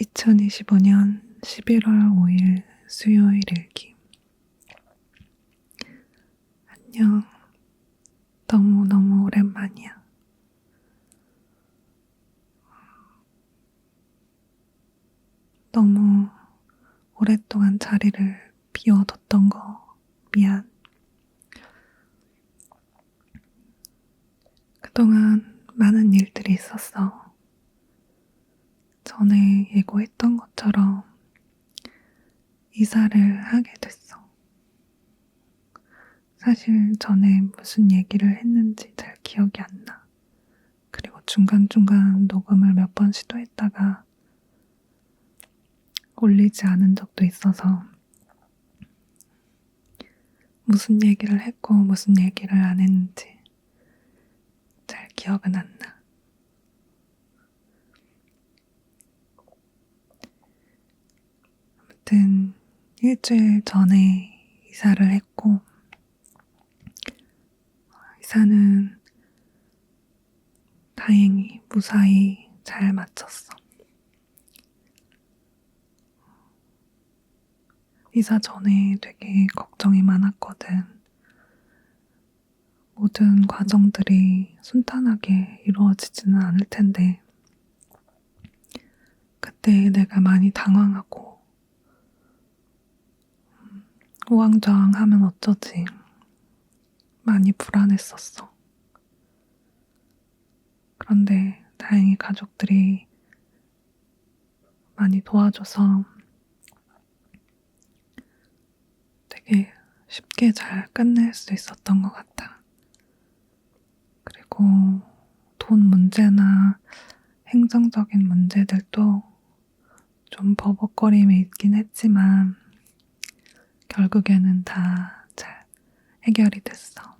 2025년 11월 5일 수요일 일기. 안녕. 너무너무 오랜만이야. 너무 오랫동안 자리를 비워뒀던 거 미안. 그동안 많은 일들이 있었어. 전에 예고했던 것처럼 이사를 하게 됐어. 사실 전에 무슨 얘기를 했는지 잘 기억이 안 나. 그리고 중간중간 녹음을 몇 번 시도했다가 올리지 않은 적도 있어서 무슨 얘기를 했고 무슨 얘기를 안 했는지 잘 기억은 안 나. 아무튼 일주일 전에 이사를 했고 이사는 다행히 무사히 잘 마쳤어. 이사 전에 되게 걱정이 많았거든. 모든 과정들이 순탄하게 이루어지지는 않을 텐데, 그때 내가 많이 당황하고, 음, 우왕좌왕 하면 어쩌지. 많이 불안했었어. 그런데 다행히 가족들이 많이 도와줘서 되게 쉽게 잘 끝낼 수 있었던 것 같아. 그리고 돈 문제나 행정적인 문제들도 좀 버벅거림이 있긴 했지만 결국에는 다 잘 해결이 됐어.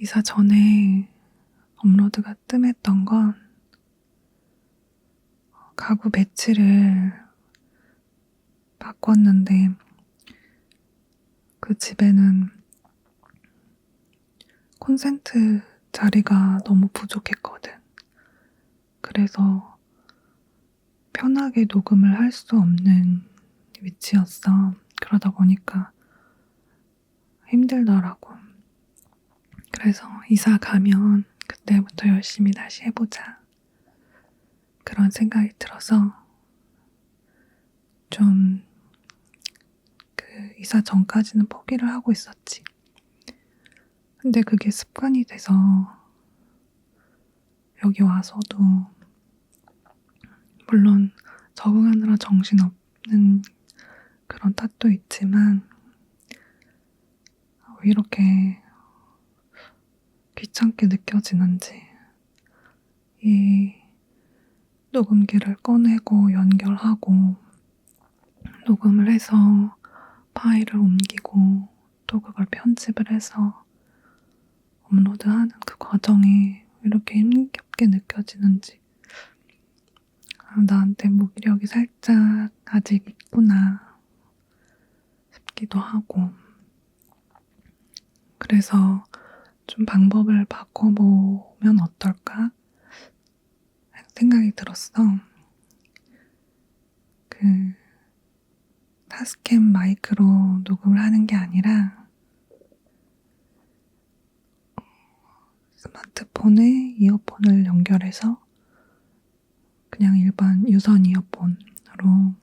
이사 전에 업로드가 뜸했던 건 가구 배치를 바꿨는데 그 집에는 콘센트 자리가 너무 부족했거든. 그래서 편하게 녹음을 할 수 없는 위치였어. 그러다 보니까 힘들더라고. 그래서 이사 가면 그때부터 열심히 다시 해보자. 그런 생각이 들어서 좀 그 이사 전까지는 포기를 하고 있었지. 근데 그게 습관이 돼서 여기 와서도 물론 적응하느라 정신없는 그런 탓도 있지만 왜 이렇게 귀찮게 느껴지는지 이 녹음기를 꺼내고 연결하고 녹음을 해서 파일을 옮기고 또 그걸 편집을 해서 업로드하는 그 과정이 이렇게 힘겹게 느껴지는지 아, 나한테 무기력이 살짝 아직 있구나 싶기도 하고 그래서 좀 방법을 바꿔보면 어떨까 생각이 들었어. 그 타스캠 마이크로 녹음을 하는 게 아니라 스마트폰에 이어폰을 연결해서 그냥 일반 유선 이어폰으로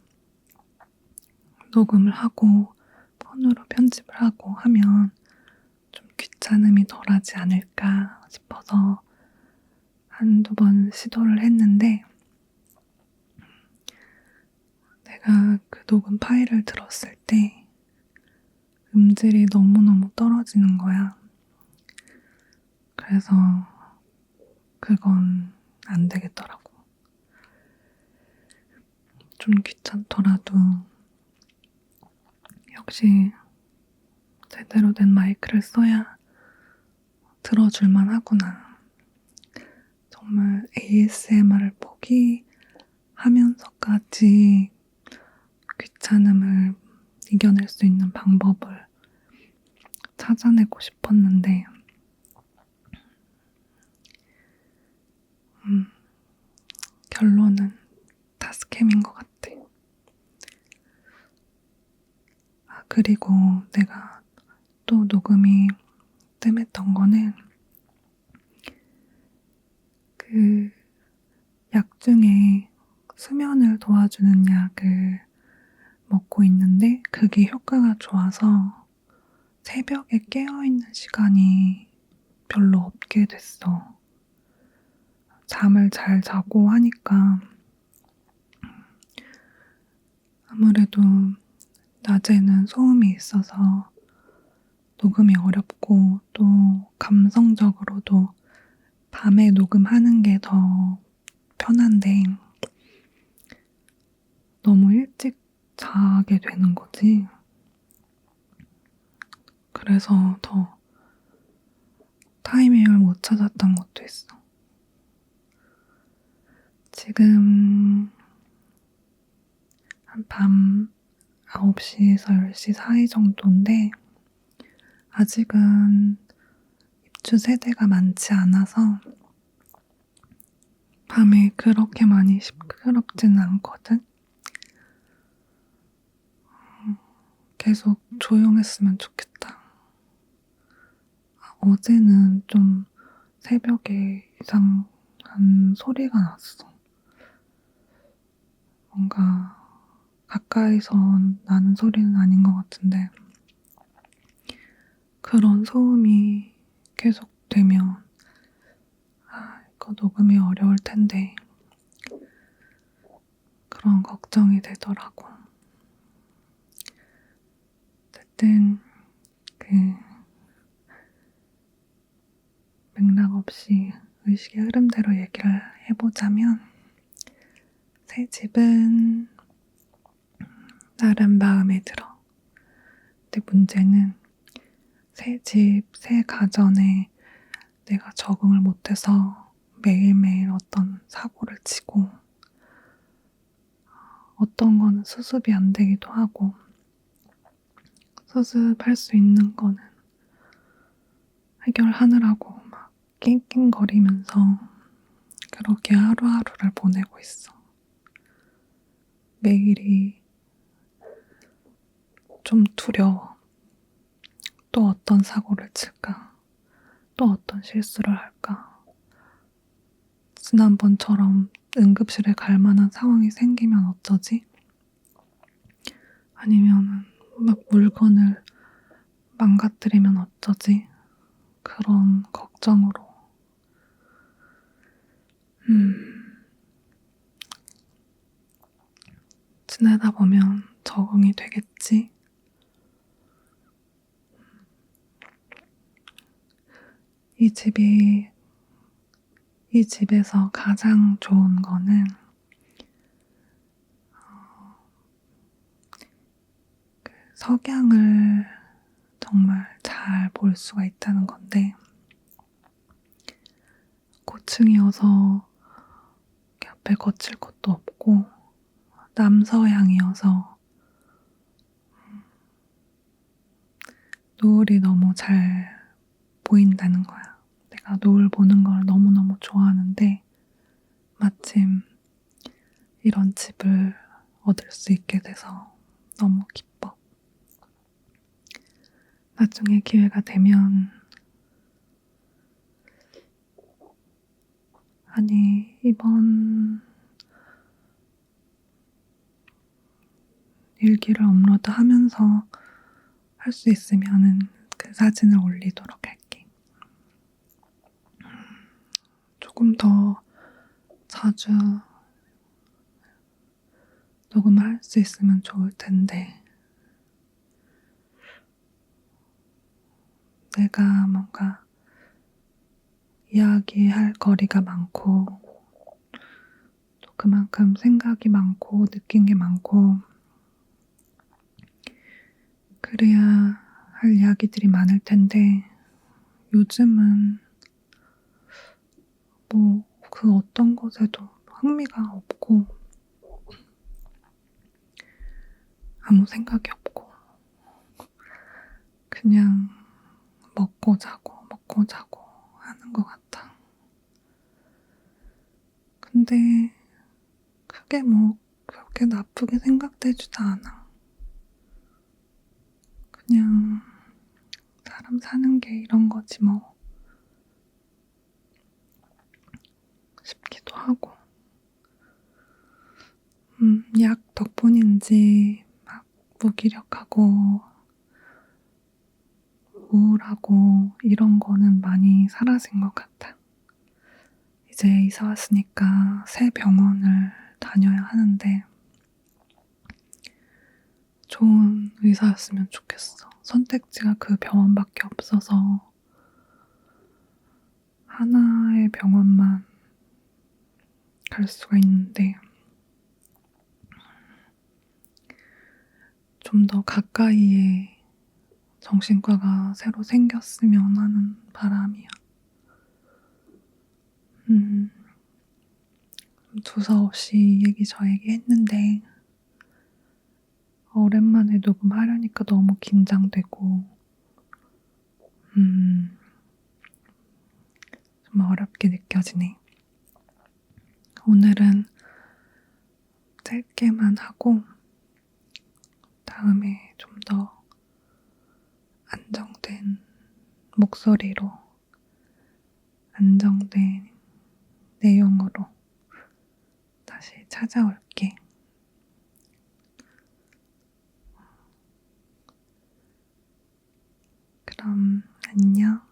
녹음을 하고 폰으로 편집을 하고 하면 좀 귀찮음이 덜하지 않을까 싶어서 한두 번 시도를 했는데 내가 그 녹음 파일을 들었을 때 음질이 너무너무 떨어지는 거야. 그래서 그건 안 되겠더라고. 좀 귀찮더라도 역시 제대로 된 마이크를 써야 들어줄만 하구나. 정말 ASMR을 포기하면서까지 귀찮음을 이겨낼 수 있는 방법을 찾아내고 싶었는데, 음, 결론은 다 스캠인 것 같아. 아, 그리고 내가 또 녹음이 뜸했던 거는 그 약 중에 수면을 도와주는 약을 먹고 있는데 그게 효과가 좋아서 새벽에 깨어있는 시간이 별로 없게 됐어. 잠을 잘 자고 하니까 아무래도 낮에는 소음이 있어서 녹음이 어렵고 또 감성적으로도 밤에 녹음하는 게 더 편한데 너무 일찍 자게 되는 거지. 그래서 더 타이밍을 못 찾았던 것도 있어. 지금 한 밤 9시에서 10시 사이 정도인데 아직은 입주 세대가 많지 않아서 밤에 그렇게 많이 시끄럽지는 않거든. 계속 조용했으면 좋겠다. 아, 어제는 좀 새벽에 이상한 소리가 났어. 뭔가 가까이서 나는 소리는 아닌 것 같은데 그런 소음이 계속 되면 아, 이거 녹음이 어려울 텐데 그런 걱정이 되더라고. 어쨌든 그 맥락 없이 의식의 흐름대로 얘기를 해보자면 새 집은 나름 마음에 들어. 근데 문제는 새 집, 새 가전에 내가 적응을 못해서 매일매일 어떤 사고를 치고 어떤 거는 수습이 안 되기도 하고 수습할 수 있는 거는 해결하느라고 막 낑낑거리면서 그렇게 하루하루를 보내고 있어. 매일이 좀 두려워. 또 어떤 사고를 칠까? 또 어떤 실수를 할까? 지난번처럼 응급실에 갈 만한 상황이 생기면 어쩌지? 아니면 막 물건을 망가뜨리면 어쩌지? 그런 걱정으로. 음. 지내다 보면 적응이 되겠지? 이 집이, 이 집에서 가장 좋은 거는, 어, 그 석양을 정말 잘 볼 수가 있다는 건데, 고층이어서 앞에 거칠 것도 없고, 남서향이어서 노을이 너무 잘 보인다는 거야. 내가 노을 보는 걸 너무너무 좋아하는데, 마침 이런 집을 얻을 수 있게 돼서 너무 기뻐. 나중에 기회가 되면, 아니, 이번 일기를 업로드 하면서 할 수 있으면은 그 사진을 올리도록 할게. 조금 더 자주 녹음을 할 수 있으면 좋을 텐데, 내가 뭔가 이야기할 거리가 많고, 또 그만큼 생각이 많고, 느낀 게 많고, 그래야 할 이야기들이 많을 텐데, 요즘은 뭐그 어떤 것에도 흥미가 없고, 아무 생각이 없고, 그냥 먹고 자고, 먹고 자고 하는 것 같아. 근데 크게 뭐 그렇게 나쁘게 생각되지도 않아. 그냥 사람 사는 게 이런 거지 뭐. 싶기도 하고. 음, 약 덕분인지 막 무기력하고 우울하고 이런 거는 많이 사라진 것 같아. 이제 이사 왔으니까 새 병원을 다녀야 하는데 좋은 의사였으면 좋겠어. 선택지가 그 병원밖에 없어서 하나의 병원만 갈 수가 있는데 좀 더 가까이에 정신과가 새로 생겼으면 하는 바람이야. 음, 두서 없이 얘기 저 얘기 했는데, 오랜만에 녹음하려니까 너무 긴장되고, 음, 좀 어렵게 느껴지네. 오늘은 짧게만 하고, 다음에 좀 더 안정된 목소리로, 안정된 내용으로 다시 찾아올게. 그럼 안녕.